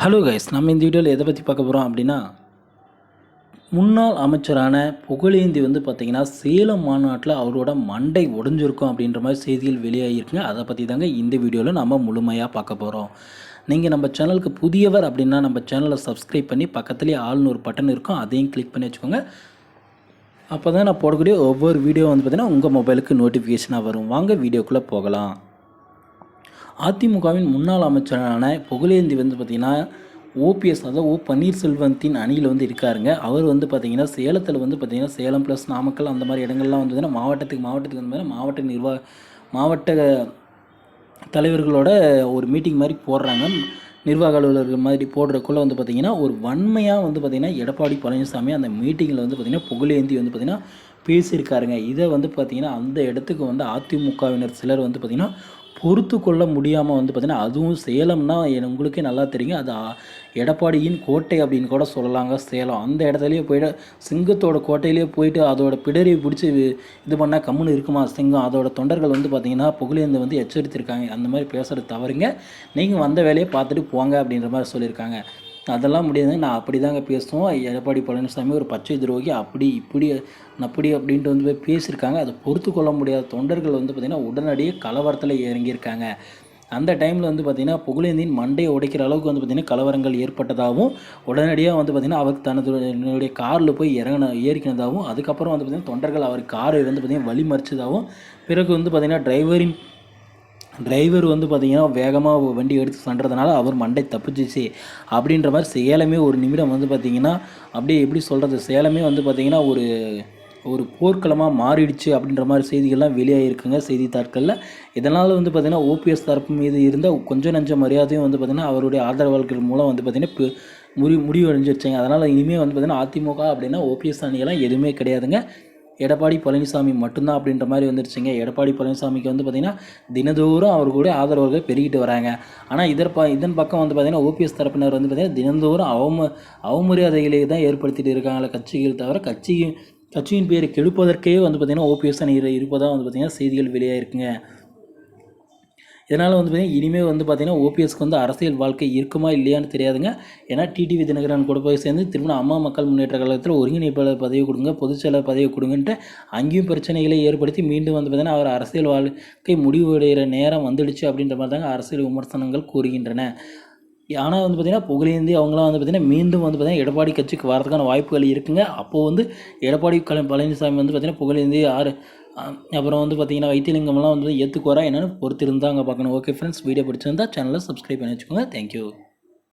Hello guys நம்ம இந்த வீடியோவில் எதை பற்றி பார்க்க போகிறோம் அப்படின்னா முன்னாள் அமைச்சரான புகழேந்தி வந்து பார்த்திங்கன்னா சேலம் மாநாட்டில் அவரோட மண்டை உடைஞ்சிருக்கும் அப்படின்ற மாதிரி செய்திகள் வெளியாகிருக்குங்க அதை பற்றி தாங்க இந்த வீடியோவில் நம்ம முழுமையாக பார்க்க போகிறோம் நீங்கள் நம்ம சேனலுக்கு புதியவர் அப்படின்னா நம்ம சேனலை சப்ஸ்கிரைப் பண்ணி பக்கத்துலேயே ஆள்னு ஒரு பட்டன் இருக்கும். அதையும் கிளிக் பண்ணி வச்சுக்கோங்க. அப்போ தான் நான் போடக்கூடிய ஒவ்வொரு வீடியோ வந்து பார்த்திங்கன்னா உங்கள் மொபைலுக்கு நோட்டிஃபிகேஷனாக வரும். வாங்க வீடியோக்குள்ளே போகலாம். அதிமுகவின் முன்னாள் அமைச்சரான புகழேந்தி வந்து பார்த்திங்கன்னா ஓபிஎஸ் அதாவது ஓ பன்னீர்செல்வத்தின் அணியில் வந்து இருக்காருங்க அவர் வந்து பார்த்திங்கன்னா சேலத்தில் வந்து பார்த்திங்கன்னா சேலம் ப்ளஸ் நாமக்கல் அந்த மாதிரி இடங்கள்லாம் வந்து மாவட்டத்துக்கு மாவட்டத்துக்கு வந்து மாவட்ட நிர்வாக மாவட்ட தலைவர்களோட ஒரு மீட்டிங் மாதிரி போடுறாங்க நிர்வாக அலுவலர்கள் மாதிரி போடுறக்குள்ளே வந்து பார்த்திங்கன்னா ஒரு வன்மையாக வந்து பார்த்திங்கன்னா எடப்பாடி பழனிசாமி அந்த மீட்டிங்கில் வந்து பார்த்திங்கன்னா புகழேந்தி வந்து பார்த்திங்கன்னா பேசியிருக்காருங்க இதை வந்து பார்த்திங்கன்னா அந்த இடத்துக்கு வந்து அதிமுகவினர் சிலர் வந்து பார்த்திங்கன்னா பொறுத்து கொள்ள முடியாமல் வந்து பார்த்திங்கன்னா அதுவும் சேலம்னா உங்களுக்கே நல்லா தெரியும். அது எடப்பாடியின் கோட்டை அப்படின்னு கூட சொல்லலாங்க சேலம். அந்த இடத்துலையே போயிட்டு சிங்கத்தோட கோட்டையிலே போயிட்டு அதோட பிடரியை பிடிச்சி இது பண்ணால் கம்முன்னு இருக்குமா சிங்கம்? அதோட தொண்டர்கள் வந்து பார்த்திங்கன்னா புகழேந்து வந்து எச்சரித்திருக்காங்க. அந்த மாதிரி பேசுகிறது தவறுங்க. நீங்கள் வந்த வேலையை பார்த்துட்டு போங்க அப்படின்ற மாதிரி சொல்லியிருக்காங்க. அதெல்லாம் முடியாது. நான் அப்படி தாங்க பேசுவோம். எடப்பாடி பழனிசாமி ஒரு பச்சை துரோகி. அப்படி இப்படி அப்படி அப்படின்ட்டு வந்து போய் பேசியிருக்காங்க. அதை பொறுத்து கொள்ள முடியாத தொண்டர்கள் வந்து பார்த்திங்கன்னா உடனடியே கலவரத்தில் இறங்கியிருக்காங்க. அந்த டைமில் வந்து பார்த்திங்கன்னா புகழேந்தின் மண்டையை உடைக்கிற அளவுக்கு வந்து பார்த்திங்கன்னா கலவரங்கள் ஏற்பட்டதாகவும் உடனடியாக வந்து பார்த்திங்கன்னா அவருக்கு தனது என்னுடைய காரில் போய் இறங்கின ஏறிக்கினதாகவும் அதுக்கப்புறம் வந்து பார்த்திங்கன்னா தொண்டர்கள் அவர் காரை வந்து பார்த்திங்கன்னா வழி மறிச்சதாகவும் பிறகு வந்து பார்த்திங்கன்னா டிரைவரின் டிரைவர் வந்து பார்த்தீங்கன்னா வேகமாக வண்டி எடுத்து சென்றதுனால அவர் மண்டை தப்பிச்சிச்சு. அப்படின்ற மாதிரி சேலமே ஒரு நிமிடம் வந்து பார்த்தீங்கன்னா அப்படியே எப்படி சொல்கிறது சேலமே வந்து பார்த்திங்கன்னா ஒரு ஒரு போர்க்களமாக மாறிடுச்சு அப்படின்ற மாதிரி செய்திகள்லாம் வெளியாகிருக்குங்க செய்தித்தாட்களில். இதனால் வந்து பார்த்திங்கன்னா ஓபிஎஸ் தரப்பு மீது இருந்த கொஞ்சம் நஞ்ச மரியாதையும் வந்து பார்த்திங்கன்னா அவருடைய ஆதரவாளர்கள் மூலம் வந்து பார்த்திங்கன்னா முடிவு முடி வச்சாங்க அதனால் இனிமேல் வந்து பார்த்திங்கன்னா அதிமுக அப்படின்னா ஓபிஎஸ் அணியெல்லாம் எதுவுமே கிடையாதுங்க. எடப்பாடி பழனிசாமி மட்டும்தான் அப்படின்ற மாதிரி வந்துருச்சுங்க. எடப்பாடி பழனிசாமிக்கு வந்து பார்த்திங்கன்னா தினந்தோறும் அவர் கூட ஆதரவுகள் பெருகிட்டு வராங்க. ஆனால் இதர் ப இதன் பக்கம் வந்து பார்த்திங்கன்னா ஓபிஎஸ் தரப்பினர் வந்து பார்த்திங்கன்னா தினந்தோறும் அவம அவமரியாதைகளை தான் ஏற்படுத்திட்டு இருக்காங்களே கட்சிகள் தவிர கட்சி கட்சியின் பேரை கெடுப்பதற்கே வந்து பார்த்திங்கன்னா ஓபிஎஸ் அணி இருப்பதாக வந்து பார்த்திங்கன்னா செய்திகள் வெளியாகிருக்குங்க இதனால் வந்து பார்த்திங்கன்னா இனிமேல் வந்து பார்த்திங்கன்னா ஓபிஎஸ்க்கு வந்து அரசியல் வாழ்க்கை இருக்குமா இல்லையான்னு தெரியாதுங்க. ஏன்னா டிடிவி தினகரன் கூட போய் சேர்ந்து திரும்ப அம்மா மக்கள் முன்னேற்ற கழகத்தில் ஒருங்கிணைப்பாளர் பதவி கொடுங்க பொதுச்செயலாளர் பதவி கொடுங்கன்ட்டு அங்கேயும் பிரச்சனைகளை ஏற்படுத்தி மீண்டும் வந்து பார்த்திங்கன்னா அவர் அரசியல் வாழ்க்கை முடிவடைகிற நேரம் வந்துடுச்சு அப்படின்ற மாதிரி தாங்க அரசியல் விமர்சனங்கள் கூறுகின்றன. ஆனால் வந்து பார்த்திங்கன்னா புகழேந்தி அவங்களாம் வந்து பார்த்திங்கன்னா மீண்டும் வந்து பார்த்திங்கன்னா எடப்பாடி கட்சிக்கு வரதுக்கான வாய்ப்புகள் இருக்குங்க. அப்போது வந்து எடப்பாடி பழனிசாமி வந்து பார்த்திங்கன்னா புகழேந்தி ஆறு அப்புறம் வந்து பார்த்திங்கன்னா வைத்தியலிங்கம்லாம் வந்து ஏற்றுக்குவாரா என்னென்னு பொறுத்து இருந்தாங்க பார்க்கணும். ஓகே ஃப்ரெண்ட்ஸ் வீடியோ பிடிச்சிருந்தா சேனலை சப்ஸ்கிரைப் பண்ணி வச்சுக்கோங்க. தேங்க்யூ